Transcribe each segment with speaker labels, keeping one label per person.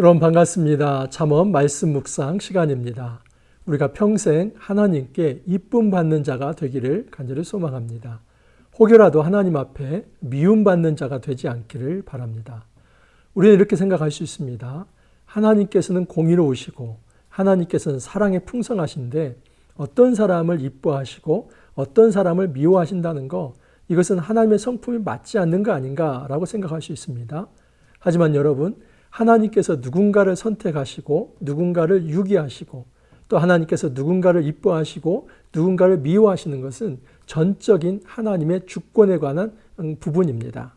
Speaker 1: 여러분 반갑습니다. 잠언 말씀 묵상 시간입니다. 우리가 평생 하나님께 이쁨 받는 자가 되기를 간절히 소망합니다. 혹여라도 하나님 앞에 미움 받는 자가 되지 않기를 바랍니다. 우리는 이렇게 생각할 수 있습니다. 하나님께서는 공의로우시고 하나님께서는 사랑에 풍성하신데 어떤 사람을 이뻐하시고 어떤 사람을 미워하신다는 거 이것은 하나님의 성품이 맞지 않는 거 아닌가라고 생각할 수 있습니다. 하지만 여러분 하나님께서 누군가를 선택하시고 누군가를 유기하시고 또 하나님께서 누군가를 이뻐하시고 누군가를 미워하시는 것은 전적인 하나님의 주권에 관한 부분입니다.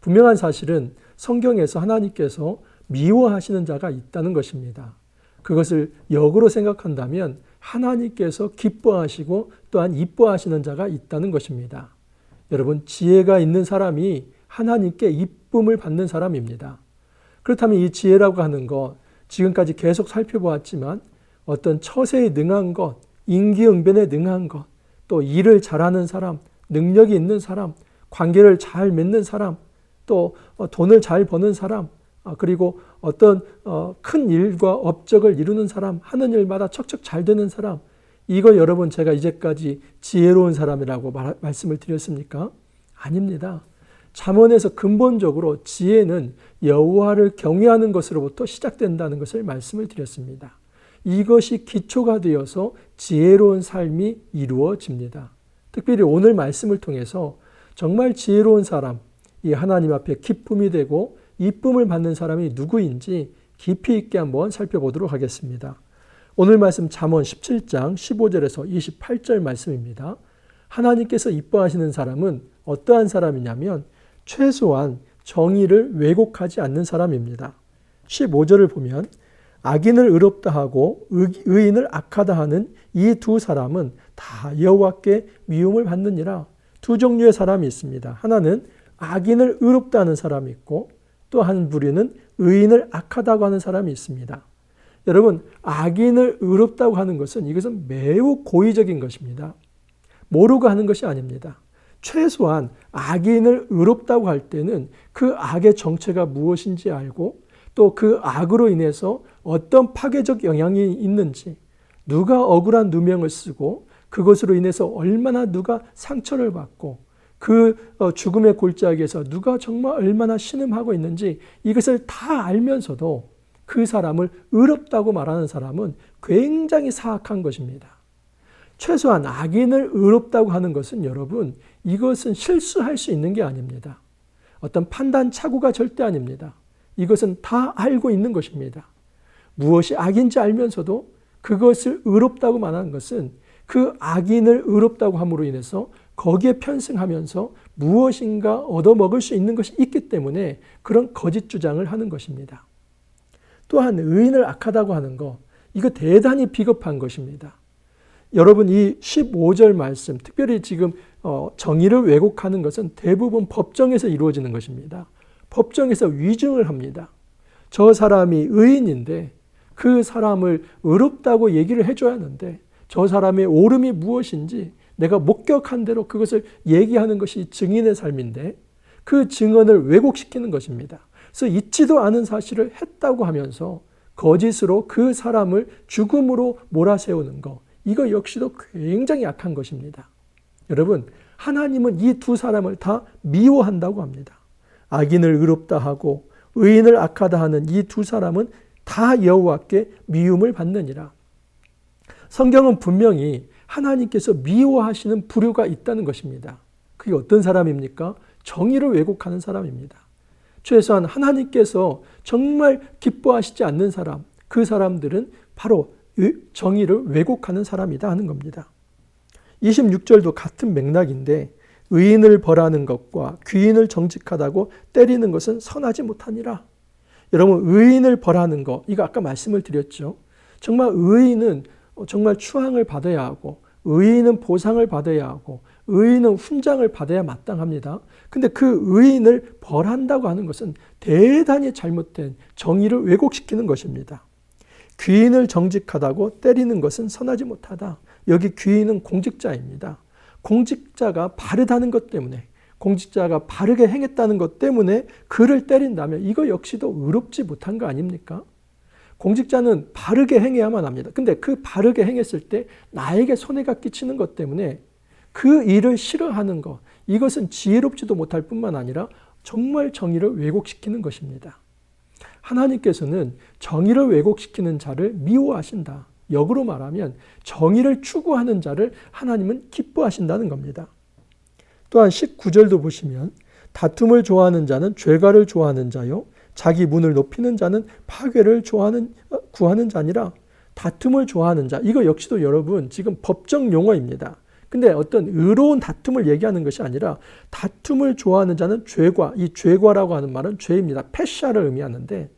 Speaker 1: 분명한 사실은 성경에서 하나님께서 미워하시는 자가 있다는 것입니다. 그것을 역으로 생각한다면 하나님께서 기뻐하시고 또한 이뻐하시는 자가 있다는 것입니다. 여러분, 지혜가 있는 사람이 하나님께 이쁨을 받는 사람입니다. 그렇다면 이 지혜라고 하는 것, 지금까지 계속 살펴보았지만 어떤 처세에 능한 것, 인기응변에 능한 것, 또 일을 잘하는 사람, 능력이 있는 사람, 관계를 잘 맺는 사람, 또 어, 돈을 잘 버는 사람, 아, 그리고 어떤 어, 큰 일과 업적을 이루는 사람, 하는 일마다 척척 잘 되는 사람, 이거 여러분 제가 이제까지 지혜로운 사람이라고 말씀을 드렸습니까? 아닙니다. 잠언에서 근본적으로 지혜는 여호와를 경외하는 것으로부터 시작된다는 것을 말씀을 드렸습니다. 이것이 기초가 되어서 지혜로운 삶이 이루어집니다. 특별히 오늘 말씀을 통해서 정말 지혜로운 사람, 이 하나님 앞에 기쁨이 되고 이쁨을 받는 사람이 누구인지 깊이 있게 한번 살펴보도록 하겠습니다. 오늘 말씀 잠언 17장 15절에서 28절 말씀입니다. 하나님께서 이뻐하시는 사람은 어떠한 사람이냐면 최소한 정의를 왜곡하지 않는 사람입니다. 15절을 보면 악인을 의롭다 하고 의인을 악하다 하는 이 두 사람은 다 여호와께 미움을 받느니라. 두 종류의 사람이 있습니다. 하나는 악인을 의롭다 하는 사람이 있고 또 한 부류는 의인을 악하다고 하는 사람이 있습니다. 여러분, 악인을 의롭다고 하는 것은 이것은 매우 고의적인 것입니다. 모르고 하는 것이 아닙니다. 최소한 악인을 의롭다고 할 때는 그 악의 정체가 무엇인지 알고 또 그 악으로 인해서 어떤 파괴적 영향이 있는지 누가 억울한 누명을 쓰고 그것으로 인해서 얼마나 누가 상처를 받고 그 어, 죽음의 골짜기에서 누가 정말 얼마나 신음하고 있는지 이것을 다 알면서도 그 사람을 의롭다고 말하는 사람은 굉장히 사악한 것입니다. 최소한 악인을 의롭다고 하는 것은 여러분, 이것은 실수할 수 있는 게 아닙니다. 어떤 판단 착오가 절대 아닙니다. 이것은 다 알고 있는 것입니다. 무엇이 악인지 알면서도 그것을 의롭다고 말하는 것은 그 악인을 의롭다고 함으로 인해서 거기에 편승하면서 무엇인가 얻어먹을 수 있는 것이 있기 때문에 그런 거짓 주장을 하는 것입니다. 또한 의인을 악하다고 하는 것, 이거 대단히 비겁한 것입니다. 여러분 이 15절 말씀, 특별히 지금 어, 정의를 왜곡하는 것은 대부분 법정에서 이루어지는 것입니다. 법정에서 위증을 합니다. 저 사람이 의인인데 그 사람을 의롭다고 얘기를 해줘야 하는데 저 사람의 옳음이 무엇인지 내가 목격한 대로 그것을 얘기하는 것이 증인의 삶인데 그 증언을 왜곡시키는 것입니다. 그래서 잊지도 않은 사실을 했다고 하면서 거짓으로 그 사람을 죽음으로 몰아세우는 것. 이거 역시도 굉장히 약한 것입니다. 여러분, 하나님은 이 두 사람을 다 미워한다고 합니다. 악인을 의롭다 하고 의인을 악하다 하는 이 두 사람은 다 여호와께 미움을 받느니라. 성경은 분명히 하나님께서 미워하시는 부류가 있다는 것입니다. 그게 어떤 사람입니까? 정의를 왜곡하는 사람입니다. 최소한 하나님께서 정말 기뻐하시지 않는 사람, 그 사람들은 바로 정의를 왜곡하는 사람이다 하는 겁니다. 26절도 같은 맥락인데 의인을 벌하는 것과 귀인을 정직하다고 때리는 것은 선하지 못하니라. 여러분 의인을 벌하는 것 이거 아까 말씀을 드렸죠. 정말 의인은 정말 추앙을 받아야 하고 의인은 보상을 받아야 하고 의인은 훈장을 받아야 마땅합니다. 근데 그 의인을 벌한다고 하는 것은 대단히 잘못된 정의를 왜곡시키는 것입니다. 귀인을 정직하다고 때리는 것은 선하지 못하다. 여기 귀인은 공직자입니다. 공직자가 바르다는 것 때문에 공직자가 바르게 행했다는 것 때문에 그를 때린다면 이거 역시도 의롭지 못한 거 아닙니까? 공직자는 바르게 행해야만 합니다. 근데 그 바르게 행했을 때 나에게 손해가 끼치는 것 때문에 그 일을 싫어하는 것, 이것은 지혜롭지도 못할 뿐만 아니라 정말 정의를 왜곡시키는 것입니다. 하나님께서는 정의를 왜곡시키는 자를 미워하신다. 역으로 말하면 정의를 추구하는 자를 하나님은 기뻐하신다는 겁니다. 또한 19절도 보시면 다툼을 좋아하는 자는 죄가를 좋아하는 자요 자기 문을 높이는 자는 파괴를 좋아하는 어, 구하는 자니라 다툼을 좋아하는 자 이거 역시도 여러분 지금 법정 용어입니다. 근데 어떤 의로운 다툼을 얘기하는 것이 아니라 다툼을 좋아하는 자는 죄과 이 죄과라고 하는 말은 죄입니다. 패샤를 의미하는데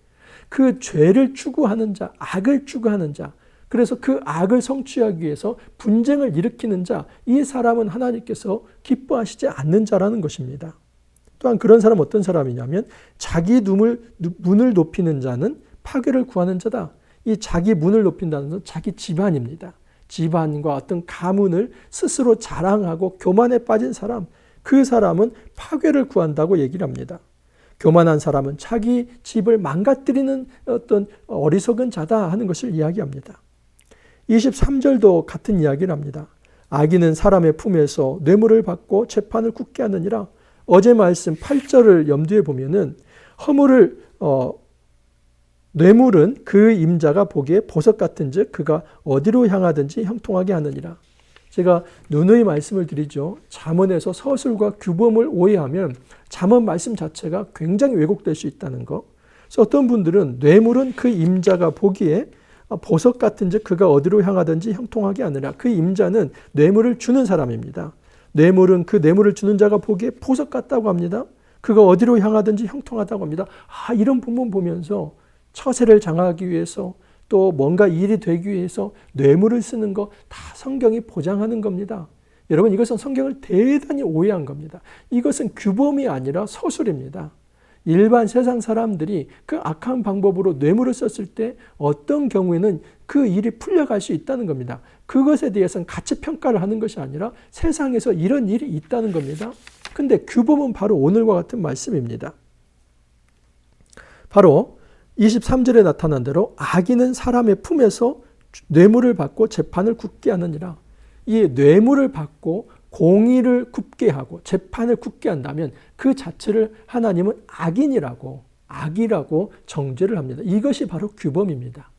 Speaker 1: 그 죄를 추구하는 자, 악을 추구하는 자, 그래서 그 악을 성취하기 위해서 분쟁을 일으키는 자, 이 사람은 하나님께서 기뻐하시지 않는 자라는 것입니다. 또한 그런 사람 어떤 사람이냐면 자기 눈을, 문을 높이는 자는 파괴를 구하는 자다. 이 자기 문을 높인다는 것은 자기 집안입니다. 집안과 어떤 가문을 스스로 자랑하고 교만에 빠진 사람, 그 사람은 파괴를 구한다고 얘기를 합니다. 교만한 사람은 자기 집을 망가뜨리는 어떤 어리석은 자다 하는 것을 이야기합니다. 23절도 같은 이야기를 합니다. 악인은 사람의 품에서 뇌물을 받고 재판을 굳게 하느니라. 어제 말씀 8절을 염두에 보면은 허물을 어, 뇌물은 그 임자가 보기에 보석 같은즉 그가 어디로 향하든지 형통하게 하느니라. 제가 누누이 말씀을 드리죠. 잠언에서 서술과 규범을 오해하면 잠언 말씀 자체가 굉장히 왜곡될 수 있다는 거. 어떤 분들은 뇌물은 그 임자가 보기에 보석 같은 즉 그가 어디로 향하든지 형통하게 하느라. 그 임자는 뇌물을 주는 사람입니다. 뇌물은 그 뇌물을 주는 자가 보기에 보석 같다고 합니다. 그가 어디로 향하든지 형통하다고 합니다. 아, 이런 부분 보면서 처세를 장하기 위해서 또 뭔가 일이 되기 위해서 뇌물을 쓰는 거 다 성경이 보장하는 겁니다. 여러분 이것은 성경을 대단히 오해한 겁니다. 이것은 규범이 아니라 서술입니다. 일반 세상 사람들이 그 악한 방법으로 뇌물을 썼을 때 어떤 경우에는 그 일이 풀려갈 수 있다는 겁니다. 그것에 대해서는 가치 평가를 하는 것이 아니라 세상에서 이런 일이 있다는 겁니다. 근데 규범은 바로 오늘과 같은 말씀입니다. 바로 23절에 나타난 대로 악인은 사람의 품에서 뇌물을 받고 재판을 굳게 하느니라. 이 뇌물을 받고 공의를 굳게 하고 재판을 굳게 한다면 그 자체를 하나님은 악인이라고 악이라고 정죄를 합니다. 이것이 바로 규범입니다.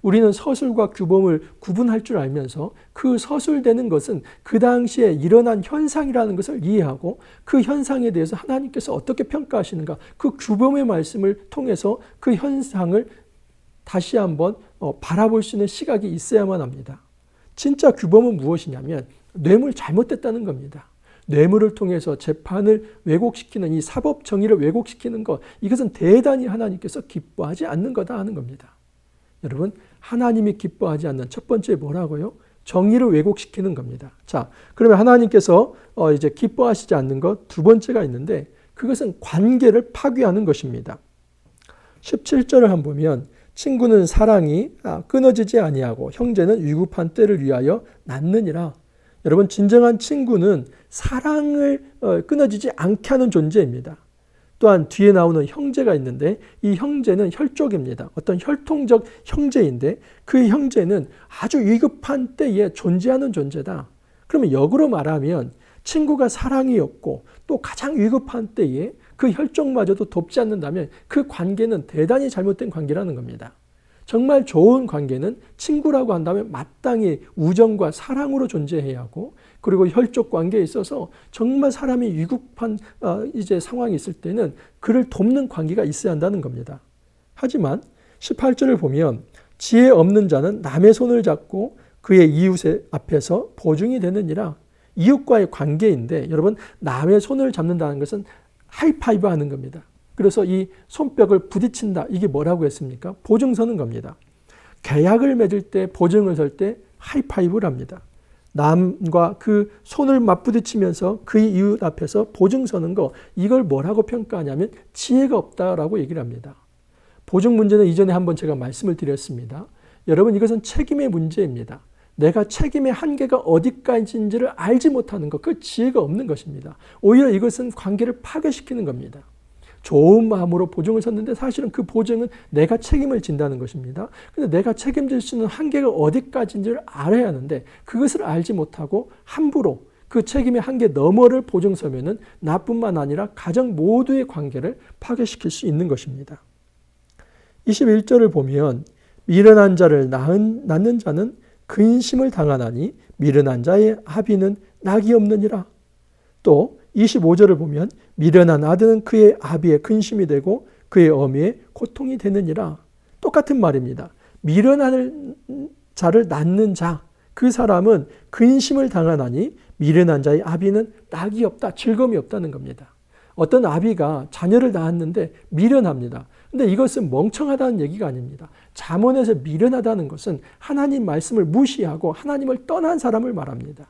Speaker 1: 우리는 서술과 규범을 구분할 줄 알면서 그 서술되는 것은 그 당시에 일어난 현상이라는 것을 이해하고 그 현상에 대해서 하나님께서 어떻게 평가하시는가 그 규범의 말씀을 통해서 그 현상을 다시 한번 어, 바라볼 수 있는 시각이 있어야만 합니다. 진짜 규범은 무엇이냐면 뇌물 잘못됐다는 겁니다. 뇌물을 통해서 재판을 왜곡시키는 이 사법 정의를 왜곡시키는 것 이것은 대단히 하나님께서 기뻐하지 않는 거다 하는 겁니다. 여러분 하나님이 기뻐하지 않는 첫 번째 뭐라고요? 정의를 왜곡시키는 겁니다. 자, 그러면 하나님께서 어 이제 기뻐하시지 않는 것 두 번째가 있는데 그것은 관계를 파괴하는 것입니다. 17절을 한번 보면 친구는 사랑이 아, 끊어지지 아니하고 형제는 위급한 때를 위하여 낳느니라. 여러분 진정한 친구는 사랑을 어, 끊어지지 않게 하는 존재입니다. 또한 뒤에 나오는 형제가 있는데 이 형제는 혈족입니다. 어떤 혈통적 형제인데 그 형제는 아주 위급한 때에 존재하는 존재다. 그러면 역으로 말하면 친구가 사랑이 없고 또 가장 위급한 때에 그 혈족마저도 돕지 않는다면 그 관계는 대단히 잘못된 관계라는 겁니다. 정말 좋은 관계는 친구라고 한다면 마땅히 우정과 사랑으로 존재해야 하고 그리고 혈족 관계에 있어서 정말 사람이 위급한 어, 이제 상황이 있을 때는 그를 돕는 관계가 있어야 한다는 겁니다. 하지만 18절을 보면 지혜 없는 자는 남의 손을 잡고 그의 이웃의 앞에서 보증이 되느니라. 이웃과의 관계인데 여러분 남의 손을 잡는다는 것은 하이파이브 하는 겁니다. 그래서 이 손뼉을 부딪힌다. 이게 뭐라고 했습니까? 보증 서는 겁니다. 계약을 맺을 때 보증을 설 때 하이파이브를 합니다. 남과 그 손을 맞부딪히면서 그 이웃 앞에서 보증 서는 거 이걸 뭐라고 평가하냐면 지혜가 없다라고 얘기를 합니다. 보증 문제는 이전에 한번 제가 말씀을 드렸습니다. 여러분 이것은 책임의 문제입니다. 내가 책임의 한계가 어디까지인지를 알지 못하는 것, 그 지혜가 없는 것입니다. 오히려 이것은 관계를 파괴시키는 겁니다. 좋은 마음으로 보증을 섰는데 사실은 그 보증은 내가 책임을 진다는 것입니다. 근데 내가 책임질 수 있는 한계가 어디까지인지를 알아야 하는데 그것을 알지 못하고 함부로 그 책임의 한계 너머를 보증 서면은 나뿐만 아니라 가정 모두의 관계를 파괴시킬 수 있는 것입니다. 21절을 보면 미련한 자를 낳은, 낳는 자는 근심을 당하나니 미련한 자의 합의는 낙이 없느니라. 또 25절을 보면 미련한 아들은 그의 아비의 근심이 되고 그의 어미의 고통이 되느니라. 똑같은 말입니다. 미련한 자를 낳는 자, 그 사람은 근심을 당하나니 미련한 자의 아비는 낙이 없다, 즐거움이 없다는 겁니다. 어떤 아비가 자녀를 낳았는데 미련합니다. 근데 이것은 멍청하다는 얘기가 아닙니다. 잠언에서 미련하다는 것은 하나님 말씀을 무시하고 하나님을 떠난 사람을 말합니다.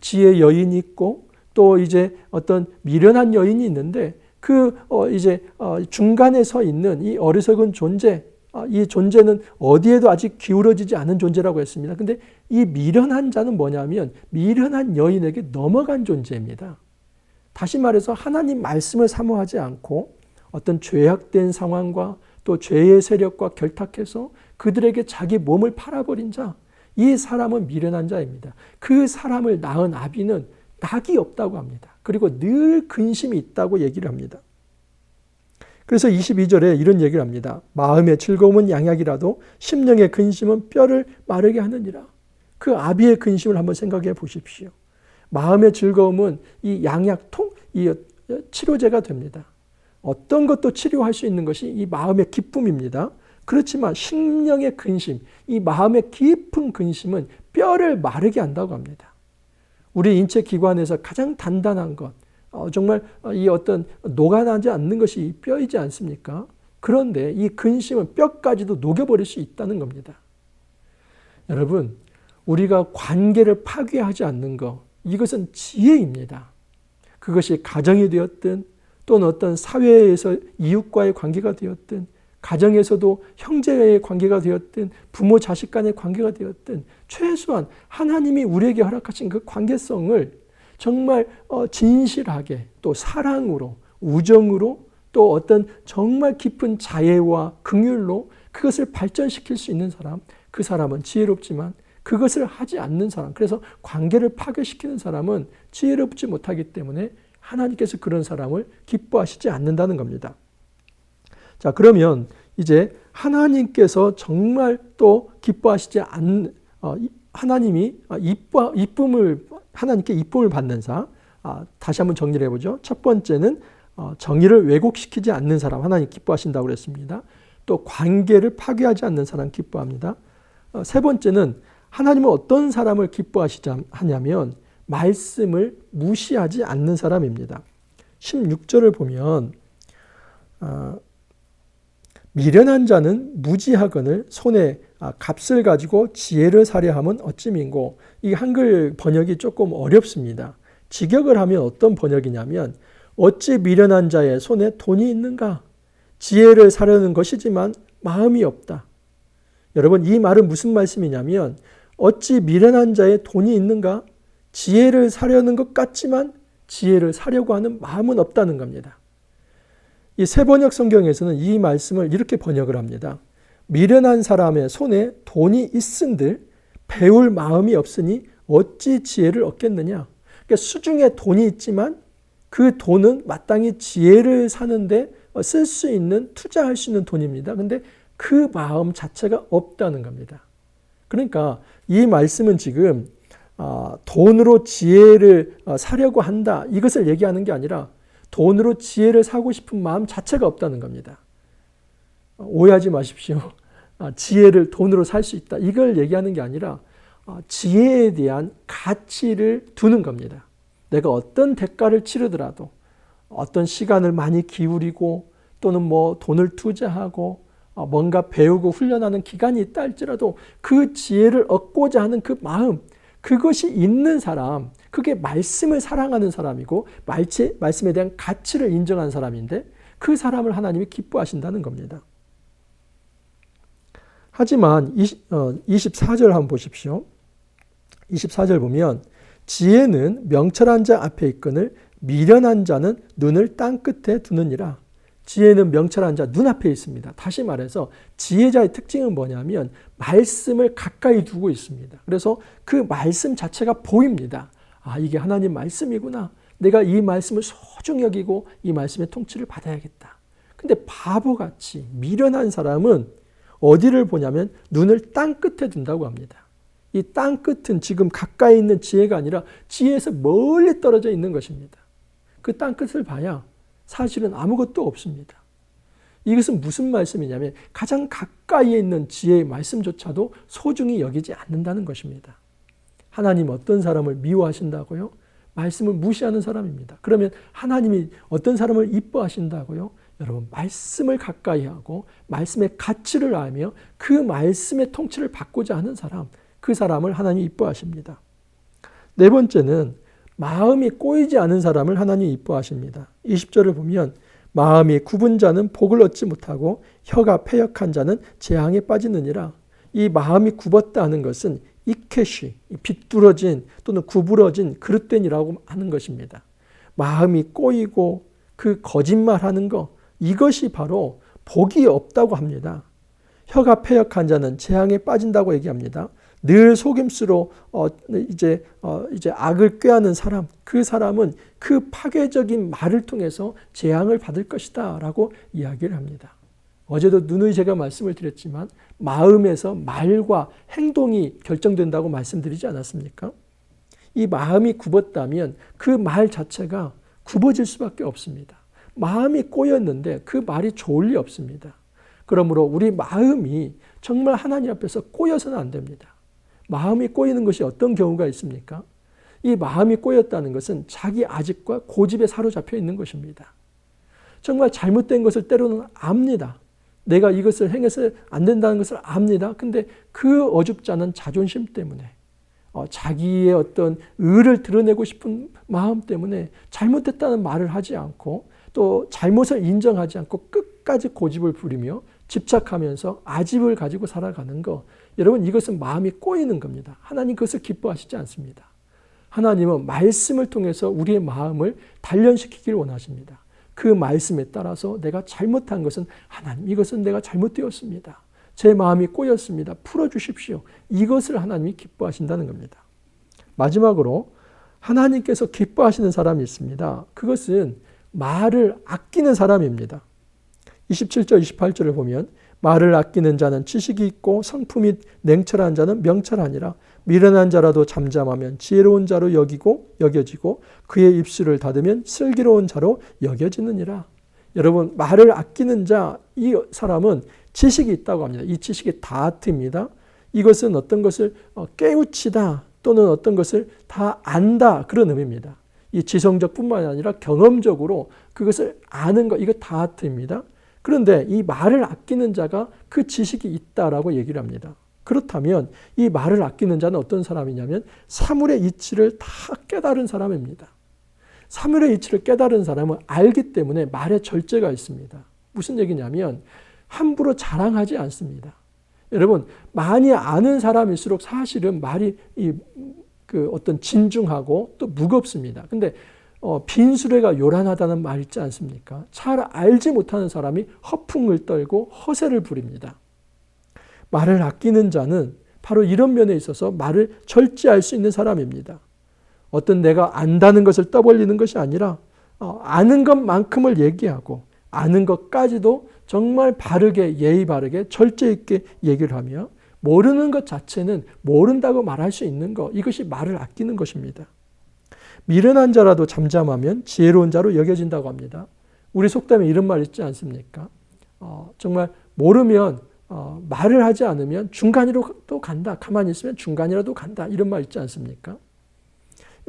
Speaker 1: 지혜 여인이 있고 또 이제 어떤 미련한 여인이 있는데 그어 이제 어 중간에 서 있는 이 어리석은 존재, 아, 이 존재는 어디에도 아직 기울어지지 않은 존재라고 했습니다. 근데 이 미련한 자는 뭐냐면 미련한 여인에게 넘어간 존재입니다. 다시 말해서 하나님 말씀을 사모하지 않고 어떤 죄악된 상황과 또 죄의 세력과 결탁해서 그들에게 자기 몸을 팔아버린 자, 이 사람은 미련한 자입니다. 그 사람을 낳은 아비는 낙이 없다고 합니다. 그리고 늘 근심이 있다고 얘기를 합니다. 그래서 22절에 이런 얘기를 합니다. 마음의 즐거움은 양약이라도 심령의 근심은 뼈를 마르게 하느니라. 그 아비의 근심을 한번 생각해 보십시오. 마음의 즐거움은 이 양약 통, 이 치료제가 됩니다. 어떤 것도 치료할 수 있는 것이 이 마음의 기쁨입니다. 그렇지만 심령의 근심, 이 마음의 깊은 근심은 뼈를 마르게 한다고 합니다. 우리 인체 기관에서 가장 단단한 것, 어, 정말 이 어떤 녹아나지 않는 것이 뼈이지 않습니까? 그런데 이 근심은 뼈까지도 녹여버릴 수 있다는 겁니다. 여러분, 우리가 관계를 파괴하지 않는 것, 이것은 지혜입니다. 그것이 가정이 되었든 또는 어떤 사회에서 이웃과의 관계가 되었든 가정에서도 형제의 관계가 되었든 부모 자식 간의 관계가 되었든 최소한 하나님이 우리에게 허락하신 그 관계성을 정말 어, 진실하게 또 사랑으로 우정으로 또 어떤 정말 깊은 자애와 긍휼로 그것을 발전시킬 수 있는 사람 그 사람은 지혜롭지만 그것을 하지 않는 사람 그래서 관계를 파괴시키는 사람은 지혜롭지 못하기 때문에 하나님께서 그런 사람을 기뻐하시지 않는다는 겁니다. 자, 그러면 이제 하나님께서 정말 또 기뻐하시지 않는, 어, 하나님이 어, 이뻐, 이쁨을, 하나님께 이쁨을 받는 사, 아, 다시 한번 정리를 해보죠. 첫 번째는 어, 정의를 왜곡시키지 않는 사람, 하나님 기뻐하신다고 그랬습니다. 또 관계를 파괴하지 않는 사람 기뻐합니다. 어, 세 번째는 하나님은 어떤 사람을 기뻐하시냐면 말씀을 무시하지 않는 사람입니다. 16절을 보면 어, 미련한 자는 무지하거늘 손에 아, 값을 가지고 지혜를 사려 함은 어찌민고 이 한글 번역이 조금 어렵습니다. 직역을 하면 어떤 번역이냐면 어찌 미련한 자의 손에 돈이 있는가? 지혜를 사려는 것이지만 마음이 없다. 여러분 이 말은 무슨 말씀이냐면 어찌 미련한 자의 돈이 있는가? 지혜를 사려는 것 같지만 지혜를 사려고 하는 마음은 없다는 겁니다. 이 세번역 성경에서는 이 말씀을 이렇게 번역을 합니다. 미련한 사람의 손에 돈이 있은들 배울 마음이 없으니 어찌 지혜를 얻겠느냐. 그러니까 수중에 돈이 있지만 그 돈은 마땅히 지혜를 사는데 쓸 수 있는 투자할 수 있는 돈입니다. 근데 그 마음 자체가 없다는 겁니다. 그러니까 이 말씀은 지금 아, 돈으로 지혜를 어, 사려고 한다. 이것을 얘기하는 게 아니라 돈으로 지혜를 사고 싶은 마음 자체가 없다는 겁니다. 오해하지 마십시오. 아, 지혜를 돈으로 살 수 있다. 이걸 얘기하는 게 아니라 아, 지혜에 대한 가치를 두는 겁니다. 내가 어떤 대가를 치르더라도 어떤 시간을 많이 기울이고 또는 뭐 돈을 투자하고 어, 뭔가 배우고 훈련하는 기간이 있다 할지라도 그 지혜를 얻고자 하는 그 마음, 그것이 있는 사람, 그게 말씀을 사랑하는 사람이고 말치, 말씀에 대한 가치를 인정한 사람인데 그 사람을 하나님이 기뻐하신다는 겁니다. 하지만 20, 어, 24절 한번 보십시오. 24절 보면 지혜는 명철한 자 앞에 있거늘 미련한 자는 눈을 땅 끝에 두느니라. 지혜는 명철한 자 눈앞에 있습니다. 다시 말해서 지혜자의 특징은 뭐냐면 말씀을 가까이 두고 있습니다. 그래서 그 말씀 자체가 보입니다. 아, 이게 하나님 말씀이구나. 내가 이 말씀을 소중히 여기고 이 말씀의 통치를 받아야겠다. 근데 바보같이 미련한 사람은 어디를 보냐면 눈을 땅 끝에 둔다고 합니다. 이 땅 끝은 지금 가까이 있는 지혜가 아니라 지혜에서 멀리 떨어져 있는 것입니다. 그 땅 끝을 봐야 사실은 아무것도 없습니다. 이것은 무슨 말씀이냐면 가장 가까이에 있는 지혜의 말씀조차도 소중히 여기지 않는다는 것입니다. 하나님 어떤 사람을 미워하신다고요? 말씀을 무시하는 사람입니다. 그러면 하나님이 어떤 사람을 이뻐하신다고요? 여러분, 말씀을 가까이 하고 말씀의 가치를 알며 그 말씀의 통치를 받고자 하는 사람, 그 사람을 하나님이 이뻐하십니다. 네 번째는 마음이 꼬이지 않은 사람을 하나님이 이뻐하십니다. 20절을 보면 마음이 굽은 자는 복을 얻지 못하고 혀가 패역한 자는 재앙에 빠지느니라. 이 마음이 굽었다 하는 것은 이케시, 비뚤어진 또는 구부러진 그릇된이라고 하는 것입니다. 마음이 꼬이고 그 거짓말하는 거 이것이 바로 복이 없다고 합니다. 혀가 패역한 자는 재앙에 빠진다고 얘기합니다. 늘 속임수로 어 이제 어 이제 악을 꾀하는 사람, 그 사람은 그 파괴적인 말을 통해서 재앙을 받을 것이다라고 이야기를 합니다. 어제도 누누이 제가 말씀을 드렸지만 마음에서 말과 행동이 결정된다고 말씀드리지 않았습니까? 이 마음이 굽었다면 그 말 자체가 굽어질 수밖에 없습니다. 마음이 꼬였는데 그 말이 좋을 리 없습니다. 그러므로 우리 마음이 정말 하나님 앞에서 꼬여서는 안 됩니다. 마음이 꼬이는 것이 어떤 경우가 있습니까? 이 마음이 꼬였다는 것은 자기 아집과 고집에 사로잡혀 있는 것입니다. 정말 잘못된 것을 때로는 압니다. 내가 이것을 행해서 안 된다는 것을 압니다. 근데 그 어줍잖은 자존심 때문에 어, 자기의 어떤 의를 드러내고 싶은 마음 때문에 잘못됐다는 말을 하지 않고 또 잘못을 인정하지 않고 끝까지 고집을 부리며 집착하면서 아집을 가지고 살아가는 거 여러분 이것은 마음이 꼬이는 겁니다. 하나님 그것을 기뻐하시지 않습니다. 하나님은 말씀을 통해서 우리의 마음을 단련시키기를 원하십니다. 그 말씀에 따라서 내가 잘못한 것은 하나님 이것은 내가 잘못되었습니다. 제 마음이 꼬였습니다. 풀어주십시오. 이것을 하나님이 기뻐하신다는 겁니다. 마지막으로 하나님께서 기뻐하시는 사람이 있습니다. 그것은 말을 아끼는 사람입니다. 27절, 28절을 보면 말을 아끼는 자는 지식이 있고 성품이 냉철한 자는 명철하니라. 미련한 자라도 잠잠하면 지혜로운 자로 여기고 여겨지고 그의 입술을 닫으면 슬기로운 자로 여겨지느니라. 여러분 말을 아끼는 자 이 사람은 지식이 있다고 합니다. 이 지식이 다트입니다. 이것은 어떤 것을 어, 깨우치다 또는 어떤 것을 다 안다 그런 의미입니다. 이 지성적뿐만 아니라 경험적으로 그것을 아는 것 이거 다트입니다. 그런데 이 말을 아끼는 자가 그 지식이 있다라고 얘기를 합니다. 그렇다면 이 말을 아끼는 자는 어떤 사람이냐면 사물의 이치를 다 깨달은 사람입니다. 사물의 이치를 깨달은 사람은 알기 때문에 말에 절제가 있습니다. 무슨 얘기냐면 함부로 자랑하지 않습니다. 여러분 많이 아는 사람일수록 사실은 말이 그 어떤 진중하고 또 무겁습니다. 근데 어, 빈수레가 요란하다는 말 있지 않습니까? 잘 알지 못하는 사람이 허풍을 떨고 허세를 부립니다. 말을 아끼는 자는 바로 이런 면에 있어서 말을 절제할 수 있는 사람입니다. 어떤 내가 안다는 것을 떠벌리는 것이 아니라 어, 아는 것만큼을 얘기하고 아는 것까지도 정말 바르게 예의 바르게 절제 있게 얘기를 하며 모르는 것 자체는 모른다고 말할 수 있는 것 이것이 말을 아끼는 것입니다. 미련한 자라도 잠잠하면 지혜로운 자로 여겨진다고 합니다. 우리 속담에 이런 말 있지 않습니까? 어, 정말 모르면 어, 말을 하지 않으면 중간이로 또 간다. 가만히 있으면 중간이라도 간다. 이런 말 있지 않습니까?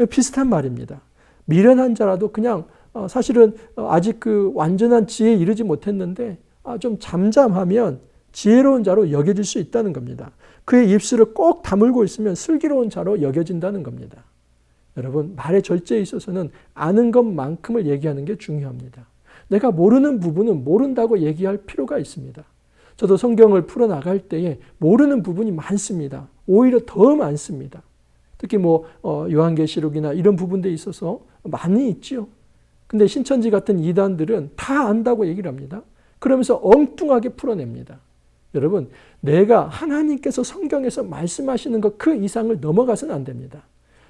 Speaker 1: 비슷한 말입니다. 미련한 자라도 그냥 어, 사실은 아직 그 완전한 지혜에 이르지 못했는데 아, 좀 잠잠하면 지혜로운 자로 여겨질 수 있다는 겁니다. 그의 입술을 꼭 다물고 있으면 슬기로운 자로 여겨진다는 겁니다. 여러분, 말의 절제에 있어서는 아는 것만큼을 얘기하는 게 중요합니다. 내가 모르는 부분은 모른다고 얘기할 필요가 있습니다. 저도 성경을 풀어나갈 때에 모르는 부분이 많습니다. 오히려 더 많습니다. 특히 뭐 어, 요한계시록이나 이런 부분들에 있어서 많이 있지요. 근데 신천지 같은 이단들은 다 안다고 얘기를 합니다. 그러면서 엉뚱하게 풀어냅니다. 여러분, 내가 하나님께서 성경에서 말씀하시는 것 그 이상을 넘어가서는 안 됩니다.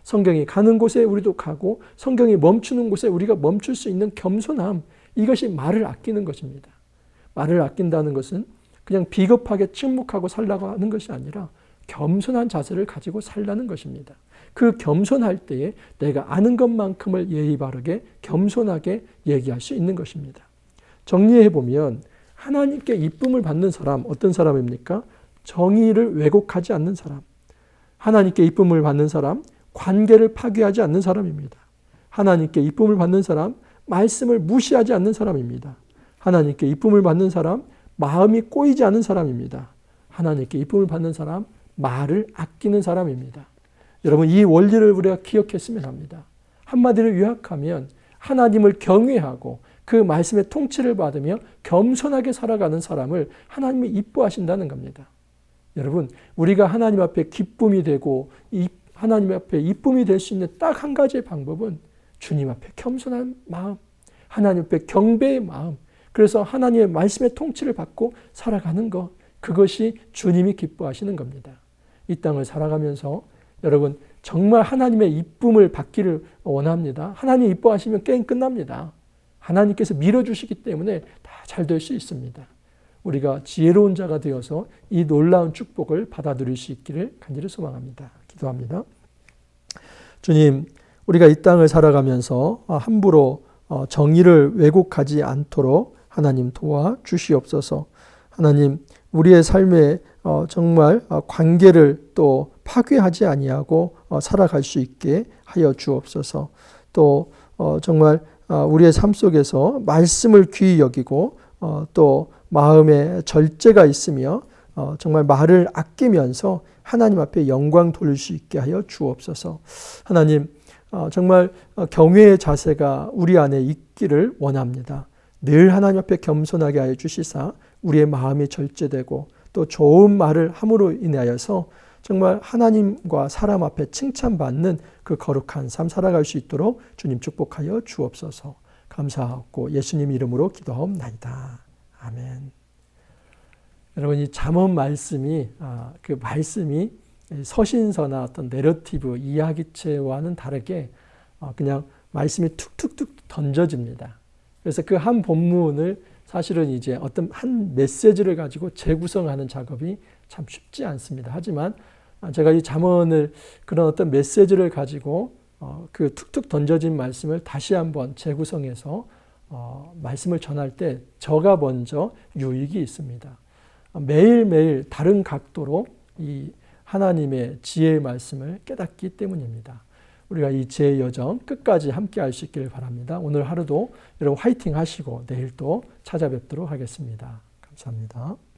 Speaker 1: 성경이 가는 곳에 우리도 가고 성경이 멈추는 곳에 우리가 멈출 수 있는 겸손함 이것이 말을 아끼는 것입니다. 말을 아낀다는 것은 그냥 비겁하게 침묵하고 살라고 하는 것이 아니라 겸손한 자세를 가지고 살라는 것입니다. 그 겸손할 때에 내가 아는 것만큼을 예의 바르게 겸손하게 얘기할 수 있는 것입니다. 정리해 보면 하나님께 이쁨을 받는 사람 어떤 사람입니까? 정의를 왜곡하지 않는 사람. 하나님께 이쁨을 받는 사람, 관계를 파괴하지 않는 사람입니다. 하나님께 이쁨을 받는 사람, 말씀을 무시하지 않는 사람입니다. 하나님께 이쁨을 받는 사람, 마음이 꼬이지 않은 사람입니다. 하나님께 이쁨을 받는 사람, 말을 아끼는 사람입니다. 여러분, 이 원리를 우리가 기억했으면 합니다. 한마디로 요약하면 하나님을 경외하고 그 말씀의 통치를 받으며 겸손하게 살아가는 사람을 하나님이 이뻐하신다는 겁니다. 여러분, 우리가 하나님 앞에 기쁨이 되고 하나님 앞에 이쁨이 될 수 있는 딱 한 가지의 방법은 주님 앞에 겸손한 마음, 하나님 앞에 경배의 마음, 그래서 하나님의 말씀의 통치를 받고 살아가는 것, 그것이 주님이 기뻐하시는 겁니다. 이 땅을 살아가면서 여러분 정말 하나님의 이쁨을 받기를 원합니다. 하나님 이뻐하시면 게임 끝납니다. 하나님께서 밀어주시기 때문에 다 잘 될 수 있습니다. 우리가 지혜로운 자가 되어서 이 놀라운 축복을 받아들일 수 있기를 간절히 소망합니다. 기도합니다. 주님, 우리가 이 땅을 살아가면서 함부로 어, 정의를 왜곡하지 않도록 하나님 도와 주시옵소서. 하나님, 우리의 삶에 어, 정말 어, 관계를 또 파괴하지 아니하고 살아갈 수 있게 하여 주옵소서. 또 정말 우리의 삶 속에서 말씀을 귀히 여기고 또 마음에 절제가 있으며 정말 말을 아끼면서 하나님 앞에 영광 돌릴 수 있게 하여 주옵소서. 하나님, 정말 경외의 자세가 우리 안에 있기를 원합니다. 늘 하나님 앞에 겸손하게 하여 주시사 우리의 마음이 절제되고 또 좋은 말을 함으로 인하여서 정말 하나님과 사람 앞에 칭찬받는 그 거룩한 삶 살아갈 수 있도록 주님 축복하여 주옵소서. 감사하고 예수님 이름으로 기도하옵나이다. 아멘. 여러분 이 잠언 말씀이 아, 그 말씀이 서신서나 어떤 내러티브 이야기체와는 다르게 어, 그냥 말씀이 툭툭툭 던져집니다. 그래서 그 한 본문을 사실은 이제 어떤 한 메시지를 가지고 재구성하는 작업이 참 쉽지 않습니다. 하지만 제가 이 잠언을 그런 어떤 메시지를 가지고 어, 그 툭툭 던져진 말씀을 다시 한번 재구성해서 어, 말씀을 전할 때 저가 먼저 유익이 있습니다. 매일매일 다른 각도로 이 하나님의 지혜의 말씀을 깨닫기 때문입니다. 우리가 이 제 여정 끝까지 함께 할 수 있기를 바랍니다. 오늘 하루도 여러분 화이팅 하시고 내일 또 찾아뵙도록 하겠습니다. 감사합니다.